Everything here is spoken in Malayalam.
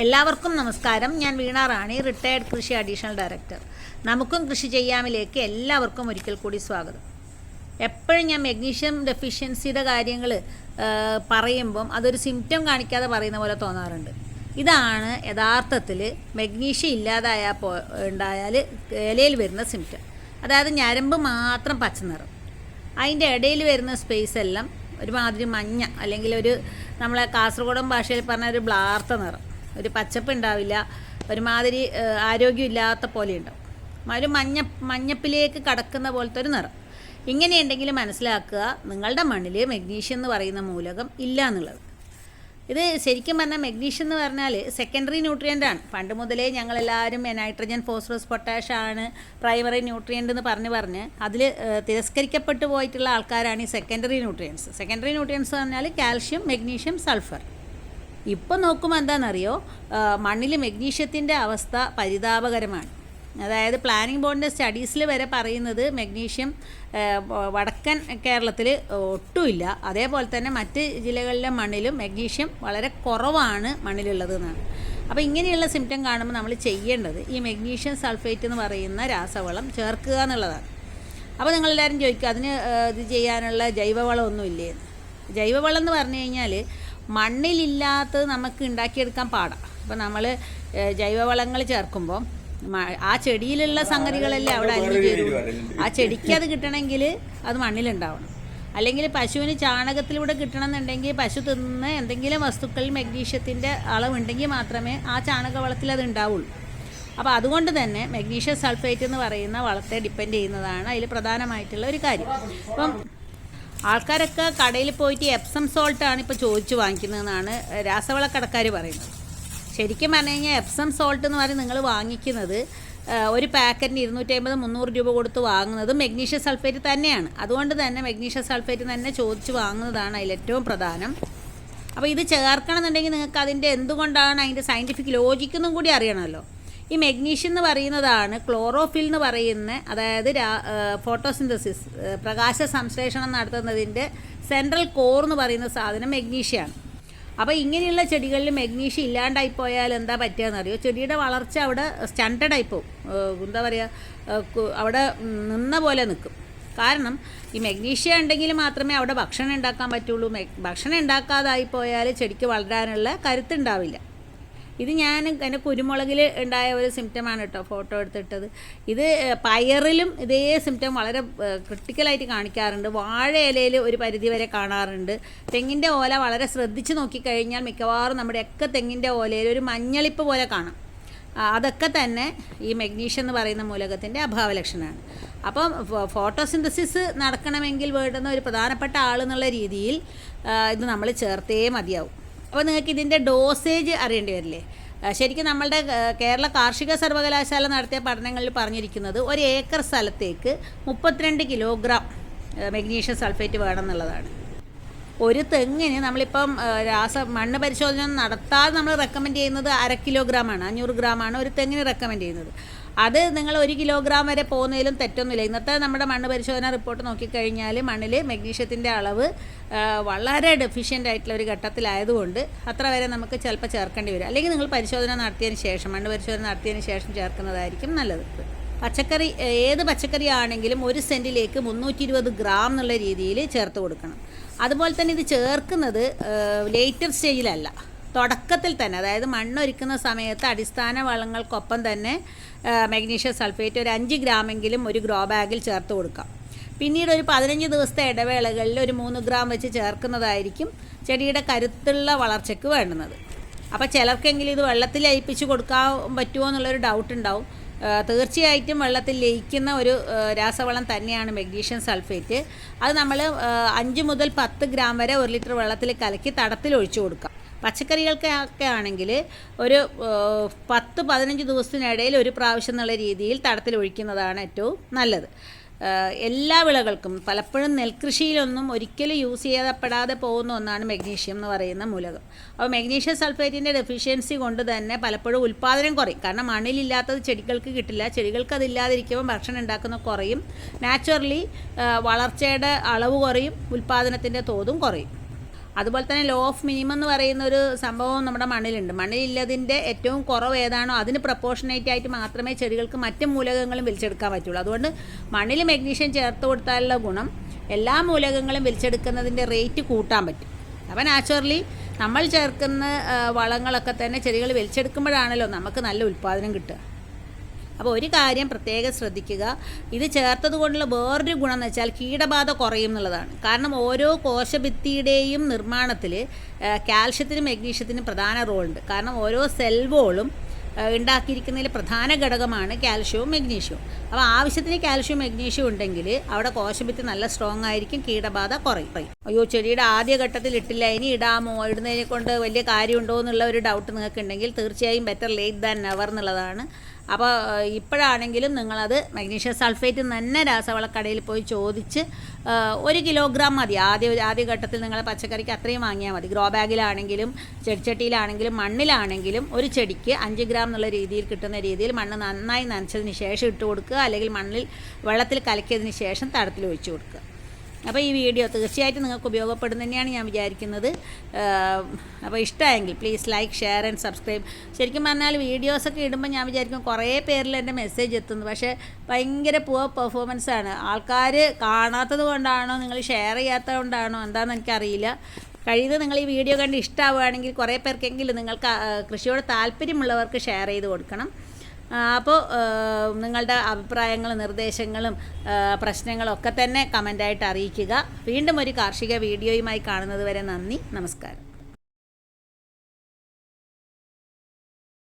എല്ലാവർക്കും നമസ്കാരം. ഞാൻ വീണ റാണി റിട്ടയർഡ് കൃഷി അഡീഷണൽ ഡയറക്ടർ നമുക്കും കൃഷി ചെയ്യാമിലേക്ക് എല്ലാവർക്കും ഒരിക്കൽ കൂടി സ്വാഗതം. എപ്പോഴും ഞാൻ മെഗ്നീഷ്യം ഡെഫിഷ്യൻസിയുടെ കാര്യങ്ങൾ പറയുമ്പം അതൊരു സിംറ്റം കാണിക്കാതെ പറയുന്ന പോലെ തോന്നാറുണ്ട്. ഇതാണ് യഥാർത്ഥത്തിൽ മെഗ്നീഷ്യം ഇല്ലാതായാൽ പോ ഉണ്ടായാൽ ഇലയിൽ വരുന്ന സിംറ്റം അതായത് ഞരമ്പ് മാത്രം പച്ച നിറം. അതിന്റെ ഇടയിൽ വരുന്ന സ്പേസ് എല്ലാം ഒരുമാതിരി മഞ്ഞ അല്ലെങ്കിൽ ഒരു നമ്മളെ കാസർഗോഡൻ ഭാഷയിൽ പറഞ്ഞ ഒരു ബ്ലാർത്ത നിറം. ഒരു പച്ചപ്പ് ഉണ്ടാവില്ല ഒരുമാതിരി ആരോഗ്യമില്ലാത്ത പോലെ ഉണ്ടാവും. ഒരു മഞ്ഞ മഞ്ഞപ്പിലേക്ക് കടക്കുന്ന പോലത്തെ ഒരു നിറം. ഇങ്ങനെയുണ്ടെങ്കിൽ മനസ്സിലാക്കുക നിങ്ങളുടെ മണ്ണിൽ മെഗ്നീഷ്യം എന്ന് പറയുന്ന മൂലകം ഇല്ല എന്നുള്ളത്. ഇത് ശരിക്കും പറഞ്ഞാൽ മെഗ്നീഷ്യം എന്ന് പറഞ്ഞാൽ സെക്കൻഡറി ന്യൂട്രിയന്റ് ആണ്. പണ്ട് മുതലേ ഞങ്ങളെല്ലാവരും നൈട്രജൻ ഫോസ്ഫറസ് പൊട്ടാഷ് ആണ് പ്രൈമറി ന്യൂട്രിയന്റ് എന്ന് പറഞ്ഞ് പറഞ്ഞ് അതിൽ തിരസ്കരിക്കപ്പെട്ടു പോയിട്ടുള്ള ആൾക്കാരാണ് ഈ സെക്കൻഡറി ന്യൂട്രിയൻസ് സെക്കൻഡറി ന്യൂട്രിയൻസ് എന്ന് പറഞ്ഞാൽ കാൽഷ്യം മെഗ്നീഷ്യം സൾഫർ ഇപ്പോൾ നോക്കുമ്പോൾ എന്താണെന്നറിയോ? മണ്ണിൽ മെഗ്നീഷ്യത്തിന്റെ അവസ്ഥ പരിതാപകരമാണ്. അതായത് പ്ലാനിംഗ് ബോർഡിന്റെ സ്റ്റഡീസിൽ വരെ പറയുന്നത് മെഗ്നീഷ്യം വടക്കൻ കേരളത്തിൽ ഒട്ടുമില്ല. അതേപോലെ തന്നെ മറ്റ് ജില്ലകളിലെ മണ്ണിലും മെഗ്നീഷ്യം വളരെ കുറവാണ് മണ്ണിലുള്ളത് എന്നാണ് അപ്പോൾ ഇങ്ങനെയുള്ള സിംറ്റം കാണുമ്പോൾ നമ്മൾ ചെയ്യേണ്ടത് ഈ മെഗ്നീഷ്യം സൾഫേറ്റ് എന്ന് പറയുന്ന രാസവളം ചേർക്കുക എന്നുള്ളതാണ്. അപ്പോൾ നിങ്ങളെല്ലാവരും ചോദിക്കുക അതിന് ഇത് ചെയ്യാനുള്ള ജൈവവളമൊന്നുമില്ലേ ജൈവവളം എന്ന് പറഞ്ഞു കഴിഞ്ഞാൽ മണ്ണിലില്ലാത്തത് നമുക്ക് ഉണ്ടാക്കിയെടുക്കാൻ പാടാം. അപ്പോൾ നമ്മൾ ജൈവവളങ്ങൾ ചേർക്കുമ്പോൾ ആ ചെടിയിലുള്ള സംഗതികളല്ലേ അവിടെ അലിഞ്ഞു ആ ചെടിക്ക് അത് കിട്ടണമെങ്കിൽ അത് മണ്ണിലുണ്ടാവണം. അല്ലെങ്കിൽ പശുവിന് ചാണകത്തിലൂടെ കിട്ടണമെന്നുണ്ടെങ്കിൽ പശു തിന്ന എന്തെങ്കിലും വസ്തുക്കളിൽ മെഗ്നീഷ്യത്തിന്റെ അളവുണ്ടെങ്കിൽ മാത്രമേ ആ ചാണകവളത്തിൽ അത് ഉണ്ടാവുള്ളൂ. അപ്പോൾ അതുകൊണ്ട് തന്നെ മെഗ്നീഷ്യം സൾഫേറ്റ് എന്ന് പറയുന്ന വളത്തെ ഡിപ്പെൻഡ് ചെയ്യുന്നതാണ് അതിൽ പ്രധാനമായിട്ടുള്ള ഒരു കാര്യം. അപ്പം ആൾക്കാരൊക്കെ കടയിൽ പോയിട്ട് എപ്സം സോൾട്ടാണ് ഇപ്പോൾ ചോദിച്ചു വാങ്ങിക്കുന്നതെന്നാണ് രാസവള കടക്കാർ പറയുന്നത്. ശരിക്കും പറഞ്ഞു കഴിഞ്ഞാൽ എപ്സം സോൾട്ട് എന്ന് പറഞ്ഞ് നിങ്ങൾ വാങ്ങിക്കുന്നത് ഒരു പാക്കറ്റിന് ഇരുന്നൂറ്റമ്പത് മുന്നൂറ് രൂപ കൊടുത്ത് വാങ്ങുന്നത് മെഗ്നീഷ്യം സൾഫേറ്റ് തന്നെയാണ്. അതുകൊണ്ട് തന്നെ മെഗ്നീഷ്യം സൾഫേറ്റ് തന്നെ ചോദിച്ച് വാങ്ങുന്നതാണ് അതിൽ ഏറ്റവും പ്രധാനം. അപ്പോൾ ഇത് ചേർക്കണം എന്നുണ്ടെങ്കിൽ നിങ്ങൾക്ക് അതിന്റെ എന്തുകൊണ്ടാണ് അതിന്റെ സയന്റിഫിക് ലോജിക്കൊന്നും കൂടി അറിയണമല്ലോ. ഈ മെഗ്നീഷ്യം എന്ന് പറയുന്നതാണ് ക്ലോറോഫിൽ എന്ന് പറയുന്ന അതായത് ഫോട്ടോസിന്തസിസ് പ്രകാശ സംശ്ലേഷണം നടത്തുന്നതിന്റെ സെൻട്രൽ കോർ എന്ന് പറയുന്ന സാധനം മെഗ്നീഷ്യമാണ് അപ്പോൾ ഇങ്ങനെയുള്ള ചെടികളിൽ മെഗ്നീഷ്യം ഇല്ലാണ്ടായി പോയാൽ എന്താ പറ്റുകയെന്നറിയോ ചെടിയുടെ വളർച്ച അവിടെ സ്റ്റണ്ടഡ് ആയിപ്പോവും ഏഹ് എന്താ പറയുക അവിടെ നിന്ന പോലെ നിൽക്കും. കാരണം ഈ മെഗ്നീഷ്യം ഉണ്ടെങ്കിൽ മാത്രമേ അവിടെ ഭക്ഷണം ഉണ്ടാക്കാൻ പറ്റുള്ളൂ. ഭക്ഷണം ഉണ്ടാക്കാതായി പോയാൽ ചെടിക്ക് വളരാനുള്ള കരുത്തുണ്ടാവില്ല ഇത് ഞാൻ എന്റെ കുരുമുളകിൽ ഉണ്ടായ ഒരു സിംറ്റമാണ് കേട്ടോ ഫോട്ടോ എടുത്തിട്ടത്. ഇത് പയറിലും ഇതേ സിംറ്റം വളരെ ക്രിട്ടിക്കലായിട്ട് കാണിക്കാറുണ്ട്. വാഴ ഇലയിൽ ഒരു പരിധി വരെ കാണാറുണ്ട്. തെങ്ങിന്റെ ഓല വളരെ ശ്രദ്ധിച്ച് നോക്കിക്കഴിഞ്ഞാൽ മിക്കവാറും നമ്മുടെയൊക്കെ തെങ്ങിന്റെ ഓലയിൽ ഒരു മഞ്ഞളിപ്പ് പോലെ കാണാം. അതൊക്കെ തന്നെ ഈ മെഗ്നീഷ്യം എന്ന് പറയുന്ന മൂലകത്തിന്റെ അഭാവലക്ഷണമാണ് അപ്പം ഫോട്ടോസിന്തസിസ് നടക്കണമെങ്കിൽ വേണ്ടുന്ന ഒരു പ്രധാനപ്പെട്ട ആളെന്നുള്ള രീതിയിൽ ഇത് നമ്മൾ ചേർത്തേ മതിയാവും. അപ്പോൾ നിങ്ങൾക്ക് ഇതിന്റെ ഡോസേജ് അറിയേണ്ടി വരില്ലേ? ശരിക്കും നമ്മളുടെ കേരള കാർഷിക സർവകലാശാല നടത്തിയ പഠനങ്ങളിൽ പറഞ്ഞിരിക്കുന്നത് ഒരു ഏക്കർ സ്ഥലത്തേക്ക് മുപ്പത്തിരണ്ട് കിലോഗ്രാം മെഗ്നീഷ്യം സൾഫേറ്റ് വേണം എന്നുള്ളതാണ്. ഒരു തെങ്ങിന് നമ്മളിപ്പം രാസ മണ്ണ് പരിശോധന നടത്താതെ നമ്മൾ റെക്കമെൻഡ് ചെയ്യുന്നത് അര കിലോഗ്രാമാണ് അഞ്ഞൂറ് ഗ്രാമാണ് ഒരു തെങ്ങിന് റെക്കമെൻഡ് ചെയ്യുന്നത്. അത് നിങ്ങൾ ഒരു കിലോഗ്രാം വരെ പോകുന്നതിലും തെറ്റൊന്നുമില്ല. ഇന്നത്തെ നമ്മുടെ മണ്ണ് പരിശോധന റിപ്പോർട്ട് നോക്കിക്കഴിഞ്ഞാൽ മണ്ണിൽ മെഗ്നീഷ്യത്തിന്റെ അളവ് വളരെ ഡെഫിഷ്യന്റ് ആയിട്ടുള്ള ഒരു ഘട്ടത്തിലായതുകൊണ്ട് അത്ര വരെ നമുക്ക് ചിലപ്പോൾ ചേർക്കേണ്ടി വരും. അല്ലെങ്കിൽ നിങ്ങൾ പരിശോധന നടത്തിയതിന് ശേഷം മണ്ണ് പരിശോധന നടത്തിയതിന് ശേഷം ചേർക്കുന്നതായിരിക്കും നല്ലത്. പച്ചക്കറി ഏത് പച്ചക്കറി ആണെങ്കിലും ഒരു സെന്റിലേക്ക് മുന്നൂറ്റി ഇരുപത് ഗ്രാം എന്നുള്ള രീതിയിൽ ചേർത്ത് കൊടുക്കണം. അതുപോലെ തന്നെ ഇത് ചേർക്കുന്നത് ലേറ്റർ സ്റ്റേജിലല്ല തുടക്കത്തിൽ തന്നെ അതായത് മണ്ണൊരുക്കുന്ന സമയത്ത് അടിസ്ഥാന വളങ്ങൾക്കൊപ്പം തന്നെ മഗ്നീഷ്യം സൾഫേറ്റ് ഒരു അഞ്ച് ഗ്രാമെങ്കിലും ഒരു ഗ്രോ ബാഗിൽ ചേർത്ത് കൊടുക്കാം. പിന്നീട് ഒരു പതിനഞ്ച് ദിവസത്തെ ഇടവേളകളിൽ ഒരു മൂന്ന് ഗ്രാം വെച്ച് ചേർക്കുന്നതായിരിക്കും ചെടിയുടെ കരുത്തുള്ള വളർച്ചയ്ക്ക് വേണ്ടുന്നത്. അപ്പോൾ ചിലർക്കെങ്കിലും ഇത് വെള്ളത്തിൽ ലയിപ്പിച്ച് കൊടുക്കാൻ പറ്റുമോ എന്നുള്ളൊരു ഡൗട്ട് ഉണ്ടാവും. തീർച്ചയായിട്ടും വെള്ളത്തിൽ ലയിക്കുന്ന ഒരു രാസവളം തന്നെയാണ് മെഗ്നീഷ്യം സൾഫേറ്റ് അത് നമ്മൾ അഞ്ച് മുതൽ പത്ത് ഗ്രാം വരെ ഒരു ലിറ്റർ വെള്ളത്തിൽ കലക്കി തടത്തിൽ ഒഴിച്ചു കൊടുക്കാം. പച്ചക്കറികൾക്കൊക്കെ ആണെങ്കിൽ ഒരു പത്ത് പതിനഞ്ച് ദിവസത്തിനിടയിൽ ഒരു പ്രാവശ്യം എന്നുള്ള രീതിയിൽ തടത്തിൽ ഒഴിക്കുന്നതാണ് ഏറ്റവും നല്ലത്. എല്ലാ വിളകൾക്കും പലപ്പോഴും നെൽകൃഷിയിലൊന്നും ഒരിക്കലും യൂസ് ചെയ്യപ്പെടാതെ പോകുന്ന ഒന്നാണ് മെഗ്നീഷ്യം എന്ന് പറയുന്ന മൂലകം. അപ്പോൾ മെഗ്നീഷ്യം സൾഫേറ്റിന്റെ ഡെഫിഷ്യൻസി കൊണ്ട് തന്നെ പലപ്പോഴും ഉൽപ്പാദനം കുറയും. കാരണം മണ്ണിലില്ലാത്തത് ചെടികൾക്ക് കിട്ടില്ല. ചെടികൾക്ക് അതില്ലാതിരിക്കുമ്പോൾ ഭക്ഷണം ഉണ്ടാക്കുന്ന കുറയും. നാച്ചുറലി വളർച്ചയുടെ അളവ് കുറയും. ഉൽപ്പാദനത്തിന്റെ തോതും കുറയും. അതുപോലെ തന്നെ ലോ ഓഫ് മിനിമം എന്ന് പറയുന്ന ഒരു സംഭവം നമ്മുടെ മണ്ണിലുണ്ട്. മണ്ണിലില്ലതിന്റെ ഏറ്റവും കുറവ് ഏതാണോ അതിന് പ്രപ്പോർഷനേറ്റ് ആയിട്ട് മാത്രമേ ചെടികൾക്ക് മറ്റ് മൂലകങ്ങളും വലിച്ചെടുക്കാൻ പറ്റുള്ളൂ. അതുകൊണ്ട് മണ്ണിൽ മെഗ്നീഷ്യം ചേർത്ത് കൊടുത്താലുള്ള ഗുണം എല്ലാ മൂലകങ്ങളും വലിച്ചെടുക്കുന്നതിന്റെ റേറ്റ് കൂട്ടാൻ പറ്റും. അപ്പോൾ നാച്ചുറലി നമ്മൾ ചേർക്കുന്ന വളങ്ങളൊക്കെ തന്നെ ചെടികൾ വലിച്ചെടുക്കുമ്പോഴാണല്ലോ നമുക്ക് നല്ല ഉൽപ്പാദനം കിട്ടുക. അപ്പോൾ ഒരു കാര്യം പ്രത്യേകം ശ്രദ്ധിക്കുക. ഇത് ചേർത്തത് കൊണ്ടുള്ള വേറൊരു ഗുണം എന്ന് വെച്ചാൽ കീടബാധ കുറയും എന്നുള്ളതാണ്. കാരണം ഓരോ കോശഭിത്തിയുടെയും നിർമ്മാണത്തിൽ കാൽഷ്യത്തിനും മെഗ്നീഷ്യത്തിനും പ്രധാന റോളുണ്ട്. കാരണം ഓരോ സെൽവോളും ഉണ്ടാക്കിയിരിക്കുന്നതിൽ പ്രധാന ഘടകമാണ് കാൽഷ്യവും മെഗ്നീഷ്യവും. അപ്പോൾ ആവശ്യത്തിന് കാൽഷ്യവും മെഗ്നീഷ്യവും ഉണ്ടെങ്കിൽ അവിടെ കോശഭിത്തി നല്ല സ്ട്രോങ് ആയിരിക്കും കീടബാധ കുറയും. അയ്യോ ചെടിയുടെ ആദ്യ ഘട്ടത്തിൽ ഇട്ടില്ല ഇനി ഇടാമോ? ഇടുന്നതിനെ കൊണ്ട് വലിയ കാര്യമുണ്ടോ എന്നുള്ള ഒരു ഡൗട്ട് നിങ്ങൾക്കുണ്ടെങ്കിൽ തീർച്ചയായും ബെറ്റർ ലേറ്റ് ദാൻ നെവർ എന്നുള്ളതാണ്. അപ്പോൾ ഇപ്പോഴാണെങ്കിലും നിങ്ങളത് മഗ്നീഷ്യം സൾഫേറ്റ് തന്നെ രാസവളക്കടയിൽ പോയി ചോദിച്ച് ഒരു കിലോഗ്രാം മതി. ആദ്യ ആദ്യ ഘട്ടത്തിൽ നിങ്ങൾ പച്ചക്കറിക്ക് അത്രയും വാങ്ങിയാൽ മതി. ഗ്രോ ബാഗിലാണെങ്കിലും ചെടിച്ചട്ടിയിലാണെങ്കിലും മണ്ണിലാണെങ്കിലും ഒരു ചെടിക്ക് അഞ്ച് ഗ്രാം എന്നുള്ള രീതിയിൽ കിട്ടുന്ന രീതിയിൽ മണ്ണ് നന്നായി നനച്ചതിന് ശേഷം ഇട്ട് കൊടുക്കുക. അല്ലെങ്കിൽ മണ്ണിൽ വെള്ളത്തിൽ കലക്കിയതിന് ശേഷം തടത്തിൽ ഒഴിച്ചു കൊടുക്കുക. അപ്പോൾ ഈ വീഡിയോ തീർച്ചയായിട്ടും നിങ്ങൾക്ക് ഉപയോഗപ്പെടും തന്നെയാണ് ഞാൻ വിചാരിക്കുന്നത്. അപ്പോൾ ഇഷ്ടമായെങ്കിൽ please like share and subscribe ശരിക്കും പറഞ്ഞാൽ വീഡിയോസൊക്കെ ഇടുമ്പോൾ ഞാൻ വിചാരിക്കും കുറേ പേരിൽ എന്റെ മെസ്സേജ് എത്തുന്നു. പക്ഷേ ഭയങ്കര പുവർ പെർഫോമൻസ് ആണ്. ആൾക്കാർ കാണാത്തത് കൊണ്ടാണോ നിങ്ങൾ ഷെയർ ചെയ്യാത്തത് കൊണ്ടാണോ എന്താണെന്ന് എനിക്കറിയില്ല. കഴിയുന്നത് നിങ്ങൾ ഈ വീഡിയോ കണ്ട് ഇഷ്ടമാവുകയാണെങ്കിൽ കുറേ പേർക്കെങ്കിലും നിങ്ങൾക്ക് കൃഷിയോട് താല്പര്യമുള്ളവർക്ക് ഷെയർ ചെയ്ത് കൊടുക്കണം. അപ്പോൾ നിങ്ങളുടെ അഭിപ്രായങ്ങളും നിർദ്ദേശങ്ങളും പ്രശ്നങ്ങളും ഒക്കെ തന്നെ കമന്റായിട്ട് അറിയിക്കുക. വീണ്ടും ഒരു കാർഷിക വീഡിയോയുമായി കാണുന്നത് വരെ നന്ദി. നമസ്കാരം.